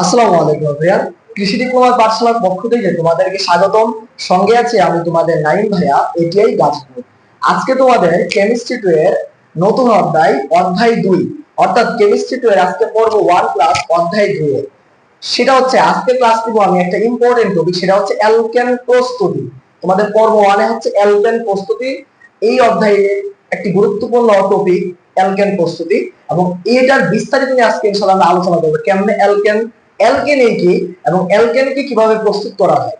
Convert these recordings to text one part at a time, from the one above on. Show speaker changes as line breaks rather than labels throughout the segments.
আসসালামু আলাইকুম ভাইয়া। কৃষি ডিপ্লোমার পাঠশালার পক্ষ থেকে তোমাদেরকে স্বাগতম। সঙ্গে আছে আমি তোমাদের নাইম ভাইয়া এটিআই গাজপুর। আজকে তোমাদের কেমিস্ট্রি টু এর নতুন অধ্যায় অধ্যায় দুই। অর্থাৎ কেমিস্ট্রি টু এর আজকে পড়ব ওয়ান ক্লাস অধ্যায় দুই। সেটা হচ্ছে আজকে ক্লাস দিব আমি একটা ইম্পর্টেন্ট টপিক সেটা হচ্ছে অ্যালকেন প্রস্তুতি। তোমাদের পর্ব ওয়ানে হচ্ছে অ্যালকেন প্রস্তুতি। এই অধ্যায়ে একটি গুরুত্বপূর্ণ টপিক অ্যালকেন প্রস্তুতি। এবং এটার বিস্তারিত নিয়ে আজকে ইনশাআল্লাহ আলোচনা করব, কেমনে অ্যালকেন অ্যালকেন কি এবং অ্যালকেনকে কীভাবে প্রস্তুত করা হয়?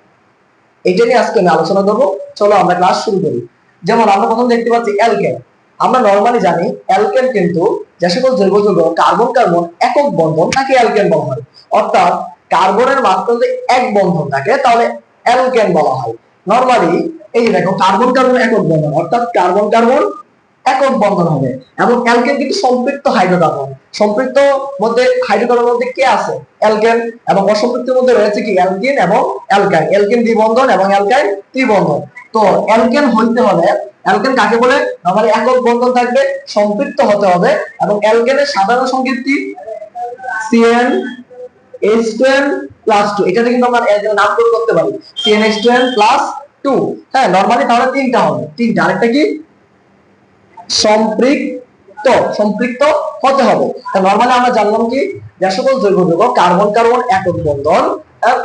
এটা নিয়ে আজকে আমি আলোচনা করব। চলো আমরা ক্লাস শুরু করি। যেমন আমরা প্রথম দেখতে পাচ্ছি অ্যালকেন। আমরা নর্মালি জানি অ্যালকেন কিন্তু যে সকল জৈব যৌগ, কার্বন কার্বন একক বন্ধন তাকে অ্যালকেন বলা হয়। অর্থাৎ কার্বনের মাত্রা যদি এক বন্ধন থাকে, তাহলে অ্যালকেন বলা হয়। নর্মালি এই দেখো, কার্বন কার্বন একক বন্ধন, অর্থাৎ কার্বন কার্বন একক বন্ধন হবে। এবং অ্যালকেন কিন্তু সম্পৃক্ত হাইড্রোকার্বন। সম্পৃক্ত মধ্যে হাইড্রোকার্বনের মধ্যে কে আছে? অ্যালকেন। এবং অসম্পৃক্তের মধ্যে রয়েছে কি? অ্যালকিন এবং অ্যালকাইন। অ্যালকেন দ্বিবন্ধন এবং অ্যালকাইন ত্রিবন্ধন। তো অ্যালকেন হইতে হলে, অ্যালকেন কাকে বলে? নরমালি একক বন্ধন থাকবে, সম্পৃক্ত হতে হবে। এবং অ্যালকেনের সাধারণ সংকেত কি? CN H twelve plus two এটাতে কিন্তু আমরা নামকরণ করতে পারি। CN H twelve plus two হ্যাঁ নর্মালি তাহলে তিনটা হবে। তিনটা। আরেকটা কি? সম্পৃক্ত সম্পৃক্ত হতে হবে। নর্মালি আমরা জানলাম কি? যে সকল জৈব যৌগ কার্বন কার্বন একক বন্ধন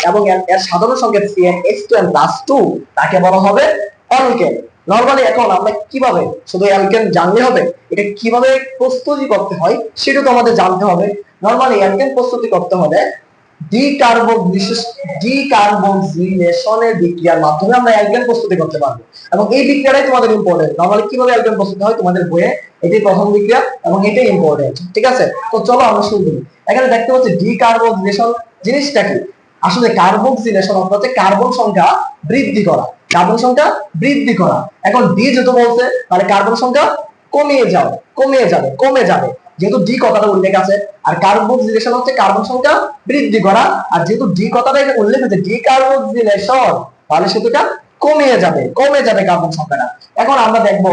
এবং এর সাধারণ সংকেত CN প্লাস টু তাকে বলা হবে অ্যালকেন। নর্মালি এখন আমরা কীভাবে শুধু অ্যালকেন জানলে হবে? এটা কীভাবে প্রস্তুতি করতে হয়, সেটা তো আমাদের জানতে হবে। নর্মালি অ্যালকেন প্রস্তুতি করতে হলে এখানে দেখতে পাচ্ছি জিনিসটা কি? আসলে অর্থাৎ কার্বন সংখ্যা বৃদ্ধি করা। কার্বন সংখ্যা বৃদ্ধি করা। এখন ডি যেহেতু বলছে, তাহলে কার্বন সংখ্যা কমিয়ে যাও কমিয়ে যাবে, কমে যাবে। যেহেতু ডি কথাটা উল্লেখ আছে, আর কার্বক্সিলেশন হচ্ছে কার্বন সংখ্যা বৃদ্ধি করা। আর যেহেতু ডি কথাটা উল্লেখ আছে ডি কার্বক্সিলেশন তাহলে সেতুটা কমিয়ে যাবে, কমে যাবে কার্বন সংখ্যাটা। এখন আমরা দেখব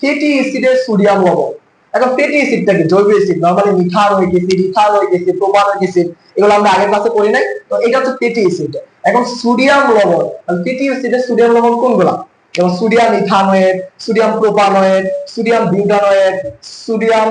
ফ্যাটি অ্যাসিডের সোডিয়াম লবণ। এখন ফ্যাটি অ্যাসিডটা কি? জৈব acid normally methanoic acid ethanoic acid propanoic acid এগুলো আমরা আগের ক্লাসে পড়ি নাই। তো এটা হচ্ছে ফ্যাটি অ্যাসিড। এখন সোডিয়াম লবণ ফ্যাটি অ্যাসিডের সোডিয়াম লবণ কোনগুলা? যেমন sodium ethanoate sodium propanoate sodium butanoate sodium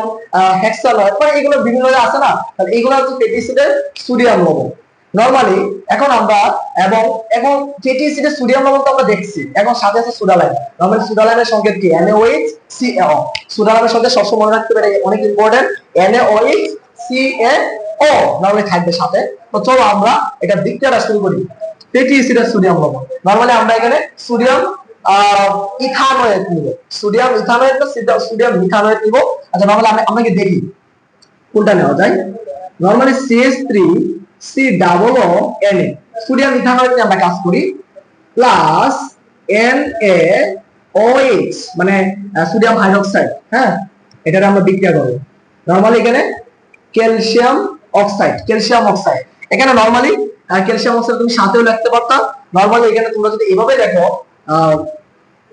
hexanoate মানে এগুলো বিভিন্ন আছে না, তাহলে এগুলো হচ্ছে ফ্যাটি অ্যাসিডের সোডিয়াম লবণ। নরমালি এখন আমরা এবং এবং ফ্যাটি সোডিয়াম লবণ তো আমরা দেখছি এখন সাথে আছে সুডালাইন নরমালি সুডালাইনের সংকেত কি? NaOH CaO সুডালাইনের সাথে সবসময় মনে রাখতে পারে অনেক ইম্পর্টেন্ট NaOH CaO নরমালি থাকবে সাথে। তো চলো আমরা এটা বিক্রিয়াটা শুরু করি। ফ্যাটি সোডিয়াম লবণ। নরমালি আমরা এখানে সোডিয়াম ইথানোয়েট নিব। সোডিয়াম ইথানোয়েট না সোডিয়াম মিথানোয়েট নিব। আচ্ছা নরমালি আমরা আমরা কি দেখি। কোনটা নেওয়া যায়? Normally CH3 C double O N A sodium ethanoate নিয়ে আমরা কাজ করি। প্লাস এন এ OH মানে সোডিয়াম হাইড্রোক্সাইড। হ্যাঁ? এটার আমরা বিক্রিয়া করব। নরমালি এখানে ক্যালসিয়াম অক্সাইড ক্যালসিয়াম অক্সাইড। এখানে নরমালি ক্যালসিয়াম অক্সাইড তুমি সাথেও লিখতে পারতা। নরমালি এখানে তোমরা যদি এভাবে দেখো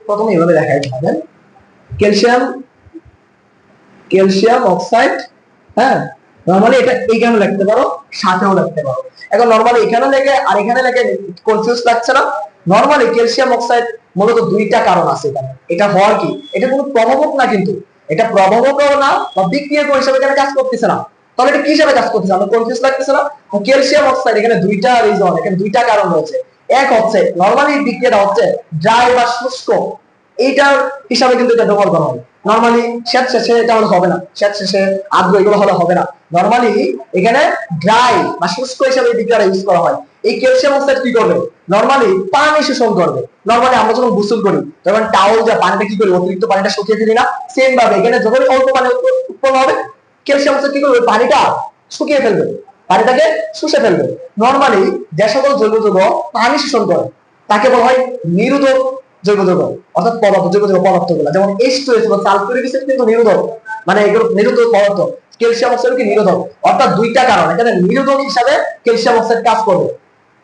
প্রথমে এভাবে দেখাই তোমাদের। ক্যালসিয়াম ক্যালসিয়াম অক্সাইড হ্যাঁ? নরমালি এটা এইখানে লিখতে পারো, সাথেও লিখতে পারো। এখন নরমালি এখানে লেগে আর এখানে লেগে কনফিউজ লাগছে না। নরমালি ক্যালসিয়াম অক্সাইড মূলত দুইটা কারণ আছে এখানে। এটা হওয়ার কি? এটা কোনো প্রভাবক না কিন্তু। এটা প্রভাবকও না, বা বিক্রিয়ক হিসেবে এখানে কাজ করতেছে না। তাহলে এটা কি হিসাবে কাজ করতেছে? আমার কনফিউজ লাগতেছে না। ক্যালসিয়াম অক্সাইড এখানে দুইটা রিজন এখানে দুইটা কারণ রয়েছে। এক হচ্ছে নরমালি বিক্রিয়াটা হচ্ছে ড্রাই বা শুষ্ক। এইটার হিসাবে কিন্তু এটা ব্যবহার করা হয়। নরমালি স্যাঁত শেষে এটা হলে হবে না। স্যাঁত শেষে আদ্র এগুলো হলে হবে না। নরমালি এখানে ড্রাই বা শুষ্ক হিসাবে বিক্রিয়াটা ইউজ করা হয়। এই ক্যালসিয়াম অক্সাইড কি করবে? নরমালি পানি শোষণ করবে। নরমালি আমরা যখন গোসল করি, তখন টাওয়াল যা পানিটা কি করি, অতিরিক্ত পানিটা শুকিয়ে ফেলি না সেম ভাবে এখানে যখন অল্প পানি উৎপন্ন হবে ক্যালসিয়াম অক্সাইড কি করবে? পানিটা শুকিয়ে ফেলবে। পানিটাকে শুষে ফেলবে। নরমালি যে সকল জৈব যৌগ পানি শোষণ করে, তাকে বলা হয় নিরোধক জৈব যৌগ অর্থাৎ পদার্থ জৈব যৌগ পদার্থগুলো যেমন এইচ টু এস বা সালফিউরিক কিন্তু নিরোধক মানে এগুলো নিরোধক পদার্থ। ক্যালসিয়াম অক্সাইড কি নিরোধক অর্থাৎ দুইটা কারণ, এখানে নিরোধক হিসাবে ক্যালসিয়াম অক্সাইড কাজ করবে।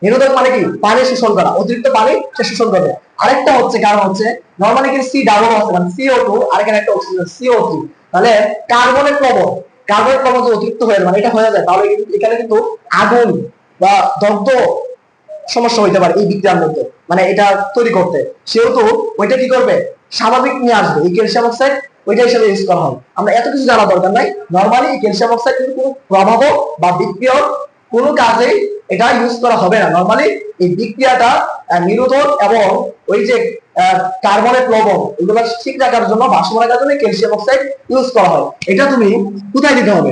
নিরোধক মানে কি? পানি শোষণ করা, অতিরিক্ত পানি সে শোষণ করবে। আরেকটা হচ্ছে, কারণ হচ্ছে নর্মালি কিন্তু সি ডাবল আছে মানে সিও টু আর এখানে একটা অক্সিজেন সিও থ্রি তাহলে কার্বনের প্রবণ কার্বনের ক্রমজ অতিরিক্ত হয়ে মানে এটা হয়ে যায়। তাহলে কিন্তু এখানে কিন্তু আগুন বা দগ্ধ সমস্যা হইতে পারে এই বিক্রিয়ার মধ্যে মানে এটা তৈরি করতে। সেহেতু ওইটা কি করবে? স্বাভাবিক নিয়ে আসবে। এই ক্যালসিয়াম অক্সাইড ওইটা হিসেবে ইউজ করা হয়। আমরা এত কিছু জানা দরকার নাই। নর্মালি এই ক্যালসিয়াম অক্সাইড কিন্তু কোনো প্রভাব বা বিক্রিয়ার কোনো কাজেই এটা ইউজ করা হবে না। নর্মালি এই বিক্রিয়াটা নিরোধক এবং ওই যে কার্বনের লবণ এগুলো ঠিক রাখার জন্য ভারসাম্য রাখার জন্য ক্যালসিয়াম অক্সাইড ইউজ করা হয়। এটা তুমি কোথায় দিতে হবে?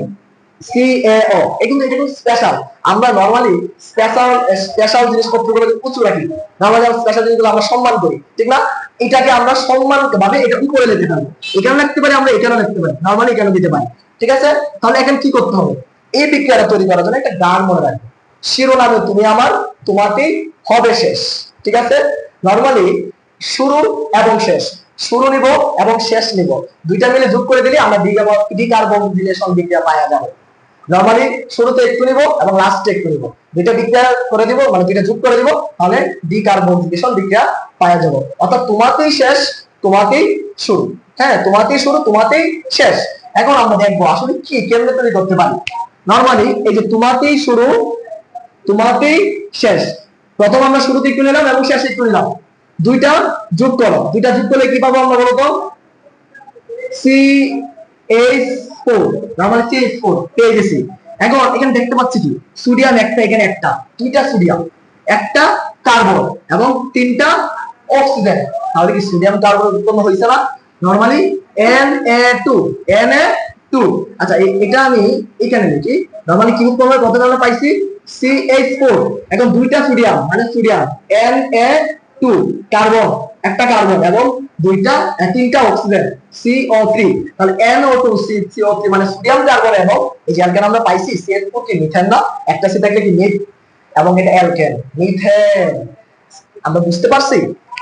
সিএও এগুলো এটা কিন্তু স্পেশাল আমরা নরমালি স্পেশাল স্পেশাল জিনিসপত্রগুলো উঁচু রাখি নরমালি স্পেশাল জিনিসগুলো আমরা সম্মান করি, ঠিক না? এটাকে আমরা সম্মান ভাবে এটা উপরে লিখতে পারি? এখানে লিখতে পারি, আমরা এখানে লিখতে পারি। নরমালি এখানে দিতে পারি। ঠিক আছে? তাহলে এখন কি করতে হবে? এই বিক্রিয়াটা তৈরি করার জন্য একটা গান মনে রাখবে। শিরোনামে তুমি আমার, তোমাতেই হবে শেষ। ঠিক আছে? নরমালি শুরু এবং শেষ। শুরু নিব এবং শেষ নিব। দুইটা মিলে যোগ করে দিলে আমরা ডিকার্বক্সিলেশন বিক্রিয়া পাওয়া যাবে। নরমালি শুরুতে একটু নিব এবং লাস্টে একটু নিব। দুইটা বিক্রিয়া করে দিব মানে দুইটা যোগ করে দিব, তাহলে ডিকার্বক্সিলেশন বিক্রিয়া পাওয়া যাবে। অর্থাৎ তোমাতেই শেষ, তোমাতেই শুরু। হ্যাঁ তোমাতেই শুরু, তোমাতেই শেষ। এখন আমরা দেখব আসলে কি, কেমনে তৈরি করতে পারি? নরমালি এই যে তোমাতেই শুরু তোমাতেই শেষ। প্রথম আমরা শুরুতে একটু নিলাম এবং শেষে একটু নিলাম। দুইটা যোগ করো। দুইটা যোগ করলে কি পাবো আমরা বলতো C H four normally C H four পেয়ে গেছি। এখন এখানে দেখতে পাচ্ছি কি? সোডিয়াম একটা, এখানে একটা। দুইটা সোডিয়াম একটা কার্বন এবং তিনটা অক্সিজেন তাহলে কি সোডিয়াম কার্বন উৎপন্ন হয়েছে না? Normally N A two N A two আচ্ছা এটা আমি এখানে লিখি। নর্মালি কি উৎপন্ন হয় কত আমরা পাইছি? সি এইচ ফোর এখন দুইটা সোডিয়াম মানে sodium N A two carbon একটা কার্বন এবং দুইটা তিনটা অক্সিজেন সিও থ্রি তাহলে NO two C CO three মানে সোডিয়াম কার্বন এবং এই যে আমরা পাইছি সিএস ফোর কি মিথেন না? একটা সি থাকলে কি মিথ এবং এটা অ্যালকেন মিথেন আমরা বুঝতে পারছি?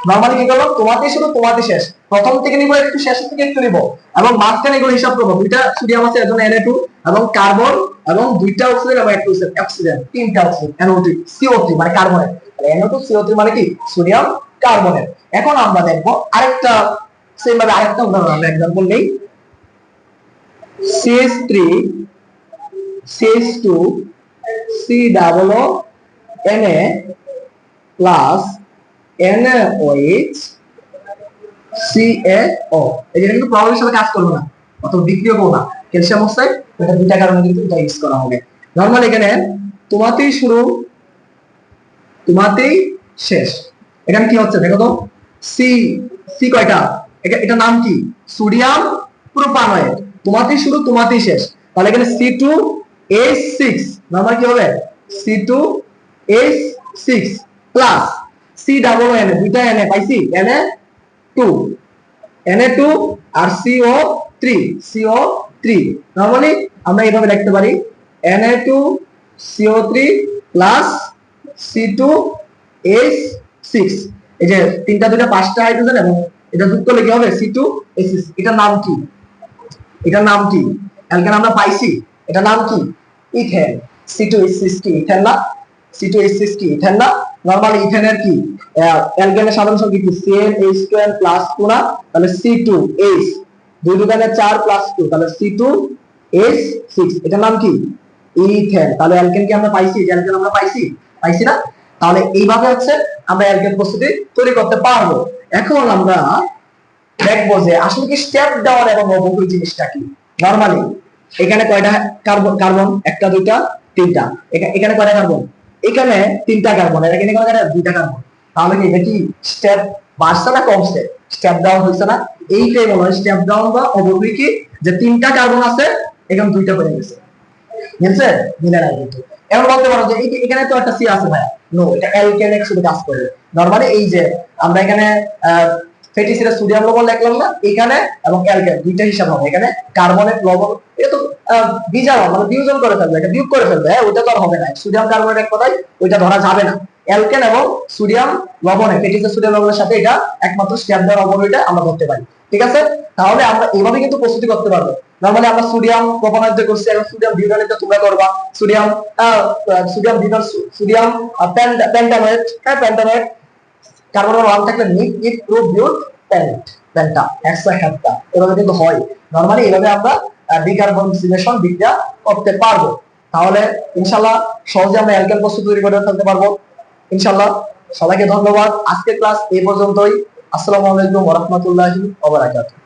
নর্মালি কি করলাম তোমাতে শুরু তোমাতে শেষ। প্রথম থেকে নিব, একটু শেষ থেকে একটু নিব। এবং মাঝখানে এগুলো হিসাব করব। দুইটা সোডিয়াম আছে এজন্য এনএ টু এবং কার্বন এবং দুইটা অক্সিজেন এবং একটা অক্সিজেন তিনটা oxygen NO three CO three মানে কার্বনের এনও টু সিও থ্রি মানে কি? সোডিয়াম কার্বনের এখন আমরা দেখব আরেকটা সেম ভাবে আরেকটা উদাহরণ আমরা এক্সাম্পল নেই। CS three CS two C double N A plus NaOH CaO এটা কিন্তু প্রবলেমের সাথে কাজ করবে না। অত বিক্রিয় করব না। ক্যালসিয়াম অক্সাইড এটা দুইটা কারণে কিন্তু এটা ইউজ করা হবে। নরমাল এখানে তোমাতেই শুরু, তোমাতেই শেষ। এখানে কি হচ্ছে দেখো তো? সি সি কয়টা? এটা এটা নাম কি? সোডিয়াম প্রোপানয়েড তোমাতেই শুরু, তোমাতেই শেষ। তাহলে এখানে C two H six normal কি হবে? C two H six plus C double N দুইটা এন পাইছি? N A two N A two R CO three CO three normally আমরা এইভাবে লিখতে পারি। N A two CO three plus C two H six এই যে তিনটা, দুইটা, পাঁচটা হাইড্রোজেন এবং এটা যুক্ত করলে কি হবে? সি টু এইচ সিক্স এটার নাম কি? এটার নাম কি? অ্যালকেন আমরা পাইছি। এটার নাম কি? Ethane. C two H six কি? ইথেন না। সি টু এইচ সিক্স কি? ইথেন না। নরমাল ইথেনের কি অ্যালকেনের সাধারণ সংখ্যা কি? CN H two N plus two না? তাহলে সি টু এইচ দুই দোকানে চার প্লাস টু তাহলে সি টু এইচ সিক্স এটার নাম কি? ইথেন তাহলে অ্যালকেন কি আমরা পাইছি? অ্যালকেন আমরা পাইছি পাইছি না? তাহলে এইভাবে হচ্ছে আমরা অ্যালকেন প্রস্তুতি তৈরি করতে পারব। এখন আমরা দেখব যে আসলে কি স্টেপ ডাউন এবং অবগুল জিনিসটা কি? নরমালি এখানে কয়টা কার্বন কার্বন একটা, দুইটা, তিনটা। এখানে কয়টা কার্বন এখানে তিনটা কার্বন আর এখানে কয়টা দুইটা কার্বন তাহলে কি এটা কি স্টেপ বাড়ছে না কমছে? স্টেপ ডাউন হয়েছে না। এইটাই বলা হয় স্টেপ ডাউন বা কি যে তিনটা কার্বন আছে, এখানে দুইটা পড়ে গেছে। বুঝছে? মিলে না কিন্তু। এমন বলতে পারো যে এখানে তো একটা সি আছে ভাই নো এটা অ্যালকেন শুধু কাজ করবে নরমালি এই যে আমরা এখানে সোডিয়াম লবণ লিখলাম না, এখানে এবং দুইটা হিসাব হবে। এখানে কার্বনেট, লবণ এটা তো বিজারণ মানে করে ফেলবে এটা বিয়োগ করে ফেলবে হ্যাঁ ওইটা তো আর হবে না। সোডিয়াম কার্বনেট এক কথায়, ওইটা ধরা যাবে না। অ্যালকেন এবং সোডিয়াম লবণে সোডিয়াম লবণের সাথে এটা একমাত্র স্ট্যাপ দেওয়ার লবণ এটা আমরা ধরতে পারি। ঠিক আছে? তাহলে আমরা এইভাবে কিন্তু প্রস্তুতি করতে পারব। নরমালি আমরা সোডিয়াম প্রোপানয়েড দিয়ে করছি এবং সোডিয়াম বিউটানেট তোমরা করবা। Sodium sodium butane sodium pentanoate হ্যাঁ পেন্টানয়েড কার্বনের ওয়ান থাকলে নিক ইট প্রুভ বিউট প্যান্ট প্যান্টা একশো হ্যাপটা এভাবে কিন্তু হয়। নর্মালি এভাবে আমরা ডিকার্বনাইজেশন বিক্রিয়া করতে পারব। তাহলে ইনশাল্লাহ সহজে আমরা অ্যালকেন বস্তু তৈরি করে ফেলতে পারব। ইনশাল্লাহ সবাইকে ধন্যবাদ। আজকের ক্লাস এই পর্যন্তই। আসসালামু আলাইকুম ওরহমতুল্লাহি রাহমাতুল্লাহি ওয়া বারাকাতুহু।